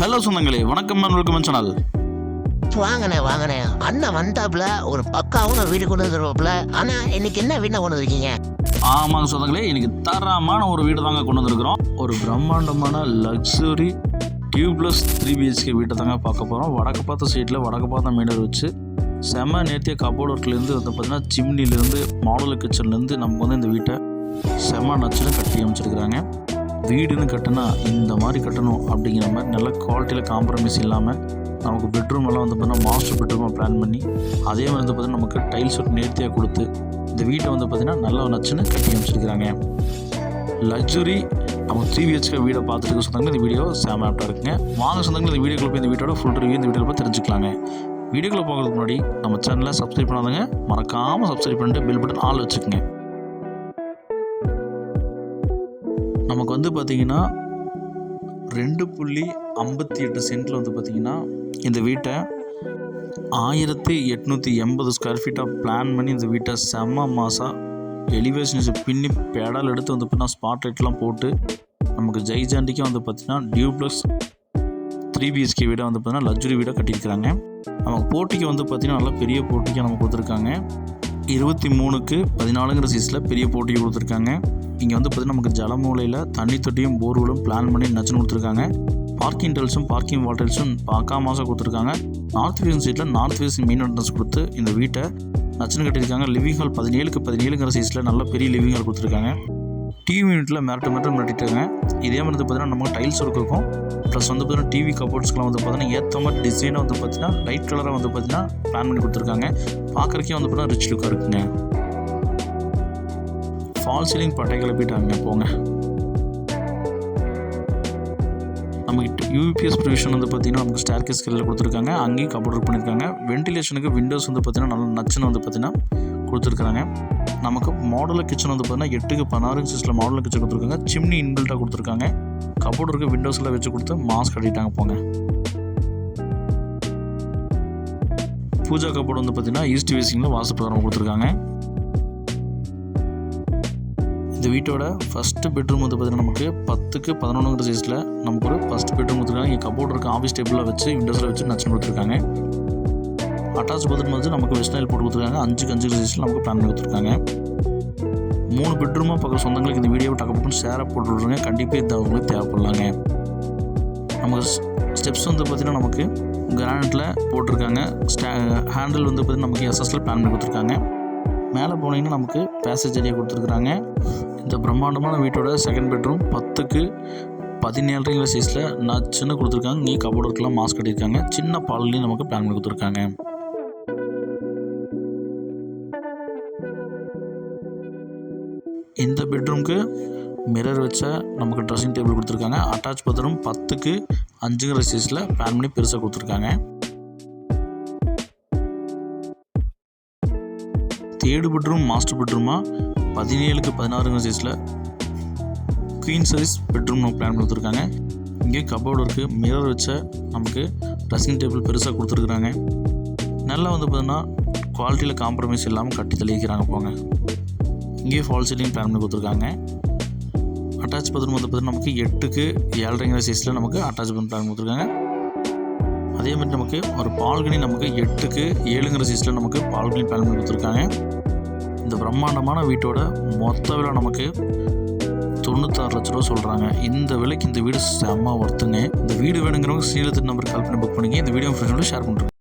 Hello சொந்தங்களே. வணக்கம் welcome channel வாங்கண்ணே வாங்கண்ணே. அண்ணன் வந்தாப்புல ஒரு பக்காவும் வீடு கொண்டு வந்துருவாப்புல. ஆனா இன்னைக்கு என்ன வீட்டை கொண்டு வந்திருக்கீங்க? ஆமாங்க சொந்தங்களே இன்னைக்கு தரமான ஒரு வீடு தாங்க கொண்டு வந்திருக்கிறோம். ஒரு பிரம்மாண்டமான லக்ஸுரி டியூப்லெஸ் த்ரீ பிஹெச்கே வீட்டை தாங்க பார்க்க போகிறோம் வடக்கு பார்த்த சைட்டில் வடக்கு பார்த்த மீனர் வச்சு செம நேர்த்திய கபோர்ட் ஒர்க்லேருந்து வந்து பார்த்தீங்கன்னா சிம்னிலேருந்து மாடல் கிச்சன்லேருந்து நமக்கு வந்து இந்த வீட்டை செம நச்சுன்னு கட்டி அமைச்சிருக்கிறாங்க. வீடுன்னு கட்டினா இந்த மாதிரி கட்டணும் அப்படிங்கிற மாதிரி நல்ல குவாலிட்டியில் காம்ப்ரமைஸ் இல்லாமல் நமக்கு பெட்ரூம் எல்லாம் வந்து பார்த்திங்கன்னா மாஸ்டர் பெட்ரூமாக பிளான் பண்ணி அதே மாதிரி வந்து பார்த்தீங்கன்னா நமக்கு டைல்ஸ் ஒர்க் நேர்த்தியாக கொடுத்து இந்த வீட்டை வந்து பார்த்திங்கன்னா நல்லா நச்சுன்னு கட்டி அமைச்சிருக்கிறாங்க. லக்ஸுரி நம்ம த்ரீ பிஹெச்கே வீடை பார்த்துட்டு இருக்க சொந்தங்கள் இந்த வீடியோ சேம ஆப்டாக இருக்குங்க. வாங்க சொந்தங்கள் இந்த வீடியோக்குள்ள போய் இந்த வீட்டோட ஃபுல் ரிவ்யூ இந்த வீடியோவில் போய் தெரிஞ்சுக்கலாங்க. வீடியோக்குள்ளே போகிறதுக்கு முன்னாடி நம்ம சேனலை சப்ஸ்கிரைப் பண்ணாதங்க மறக்காமல் சப்ஸ்கிரைப் பண்ணிட்டு பெல் பட்டன் ஆள் வச்சுக்கோங்க. வந்து பார்த்திங்கன்னா ரெண்டு புள்ளி ஐம்பத்தி எட்டு சென்ட்டில் வந்து பார்த்திங்கன்னா இந்த வீட்டை ஆயிரத்தி எட்நூற்றி எண்பது ஸ்கொயர் ஃபீட்டாக பிளான் பண்ணி இந்த வீட்டை செம்ம மாதம் எலிவேஷன்ஸ் பின்னி பேடால் எடுத்து வந்து பார்த்தீங்கன்னா ஸ்பாட் லைட்லாம் போட்டு நமக்கு ஜெய்ஜாண்டிக்கும் வந்து பார்த்திங்கன்னா டியூப்ளக்ஸ் த்ரீ பிஹெச்கே வீடாக வந்து பார்த்திங்கன்னா லக்ஸுரி வீடாக கட்டியிருக்கிறாங்க. நமக்கு போட்டிக்கு வந்து பார்த்திங்கன்னா நல்லா பெரிய போட்டிக்கு நம்ம கொடுத்துருக்காங்க. இருபத்தி மூணுக்கு பதினாலுங்கிற சீஸில் பெரிய போட்டி கொடுத்துருக்காங்க. இங்கே வந்து பார்த்திங்கன்னா நமக்கு ஜலமூலையில் தண்ணி தொட்டியும் போர்வெலும் பிளான் பண்ணி நச்சுன்னு கொடுத்துருக்காங்க. பார்க்கிங் டெல்ஸும் பார்க்கிங் வாட்டர்ஸும் பார்க்காம மாதம் கொடுத்துருக்காங்க. நார்த் ஃபேஸிங் சீட்டில் நார்த் ஃபேஸிங் மெயின் என்ட்ரன்ஸ் கொடுத்து இந்த வீட்டை நச்சுன்னு கட்டியிருக்காங்க. லிவிங் ஹால் பதினேழுக்கு பதினேழுங்கிற சைஸில் நல்ல பெரிய லிவிங் ஹால் கொடுத்துருக்காங்க. டிவி யூனிட்டில் மிரட்டு மிரட்டு மிரட்டிட்டாங்க இதே மாதிரி வந்து பார்த்தீங்கன்னா நமக்கு டைல்ஸ் இருக்கும். ப்ளஸ் வந்து பார்த்தீங்கன்னா டிவி கபோர்ட்ஸ்க்கெலாம் வந்து பார்த்தீங்கன்னா ஏற்ற மாதிரி டிசைனாக வந்து பார்த்தீங்கன்னா லைட் கலராக வந்து பார்த்தீங்கன்னா பிளான் பண்ணி கொடுத்துருக்காங்க. பார்க்குறக்கே வந்து பார்த்தீங்கன்னா ரிச் லுக்காக இருக்குங்க. ஃபால் சீலிங் பட்டை கிளப்பிட்டாங்க போங்க. நமக்கு யூபிஎஸ் ப்ரொவிஷன் வந்து பார்த்தீங்கன்னா நமக்கு ஸ்டேர் கேஸ் கீழே கொடுத்துருக்காங்க. அங்கேயும் கபோர்ட் பண்ணியிருக்காங்க வென்டிலேஷனுக்கு விண்டோஸ் வந்து பார்த்தீங்கன்னா நல்லா நச்சுன்னு வந்து பார்த்தீங்கன்னா கொடுத்துருக்குறாங்க. நமக்கு மாடலர் கிச்சன் வந்து பார்த்தீங்கன்னா எட்டுக்கு பதினாறு சிஸ்டில் மாடலர் கிச்சன் கொடுத்துருக்காங்க. சிம்னி இன்பில்ட்டாக கொடுத்துருக்காங்க. கபோர்டு இருக்க விண்டோஸில் வச்சு கொடுத்து மாஸ்க் கட்டிட்டாங்க போங்க. பூஜா கபோர்டு வந்து பார்த்தீங்கன்னா ஈஸ்ட் வேசிங்கில் வாசு பிரகாரம் கொடுத்துருக்காங்க. இந்த வீட்டோட ஃபஸ்ட்டு பெட்ரூம் வந்து பார்த்தீங்கன்னா நமக்கு பத்துக்கு பதினொன்றுங்கிற சைஸில் நமக்கு ஒரு ஃபஸ்ட் பெட்ரூம் கொடுத்துருக்காங்க. இங்கே கபோர்டு இருக்க ஆஃபீஸ் டேபிளில் வச்சு விண்டோஸில் வச்சு நச்சு கொடுத்துருக்காங்க. அட்டாச் பாத்ரூம் வந்து நமக்கு வெஸ்டைல் போட்டு கொடுத்துருக்காங்க. அஞ்சுக்கு அஞ்சு சைஸில் நமக்கு பிளான் பண்ணி கொடுத்துருக்காங்க. மூணு பெட்ரூமாக பார்க்குற சொந்தங்களுக்கு இந்த வீடியோ டக்கு ஷேராக போட்டு விட்ருங்க கண்டிப்பாக இது அவங்களுக்கு தேவைப்படலாங்க. நமக்கு ஸ்டெப்ஸ் வந்து பார்த்திங்கன்னா நமக்கு கிரானைட்டில் போட்டிருக்காங்க. ஸ்டே ஹேண்டில் வந்து பார்த்திங்கன்னா நமக்கு எஸ்எஸ்ல பிளான் பண்ணி கொடுத்துருக்காங்க. மேலே போனீங்கன்னா நமக்கு பேசேஜ் ஏரியா கொடுத்துருக்குறாங்க. இந்த பிரம்மாண்டமான வீட்டோட செகண்ட் பெட்ரூம் பத்துக்கு பதினேழுங்கிற சைஸில் நச்சுன்னு கொடுத்துருக்காங்க. நீ கபோர்டுக்கெலாம் மாஸ்க் கட்டியிருக்காங்க. சின்ன பால்லையும் நமக்கு பிளான் பண்ணி கொடுத்துருக்காங்க. இந்த பெட்ரூம்க்கு மிரர் வச்ச நமக்கு ட்ரெஸ்ஸிங் டேபிள் கொடுத்துருக்காங்க. அட்டாச் பாத்ரூம் பத்துக்கு அஞ்சுங்கிற சைஸில் பிளான் பண்ணி பெருசாக கொடுத்துருக்காங்க. தேர்டு பெட்ரூம் மாஸ்டர் பெட்ரூமாக பதினேழுக்கு பதினாறுங்கிற சைஸில் குவீன் சைஸ் பெட்ரூம் நம்ம பிளான் கொடுத்துருக்காங்க. இங்கே கபோர்டு இருக்குது மிரர் வச்ச நமக்கு ட்ரெஸ்ஸிங் டேபிள் பெருசாக கொடுத்துருக்குறாங்க. நல்லா வந்து பார்த்தீங்கன்னா குவாலிட்டியில் காம்ப்ரமைஸ் இல்லாமல் கட்டி தெளிக்கிறாங்க போங்க. இங்கேயே ஃபால் சீலிங் பிளான் பண்ணி கொடுத்துருக்காங்க. அட்டாச் பத்திரம் வந்து பார்த்தீங்கன்னா நமக்கு எட்டுக்கு ஏழரைங்கிற சைஸில் நமக்கு அட்டாச் பத்திரம் பிளான் கொடுத்துருக்காங்க. அதே மாதிரி நமக்கு ஒரு பால்கனி நமக்கு எட்டுக்கு ஏழுங்கிற சைஸில் நமக்கு பால்கனி பிளான் பண்ணி கொடுத்துருக்காங்க. இந்த பிரம்மாண்டமான வீட்டோட மொத்த விலை நமக்கு தொண்ணூத்தாறு லட்ச ரூபா சொல்கிறாங்க இந்த விலைக்கு இந்த வீடு செம்ம ஒர்த்துங்க இந்த வீடு வேணுங்கிறவங்க சீலத்து நம்பர் கால் பண்ணி புக் பண்ணிங்க இந்த வீடியோ ஃப்ரெண்ட்ஸோட ஷேர் பண்ணுறேன்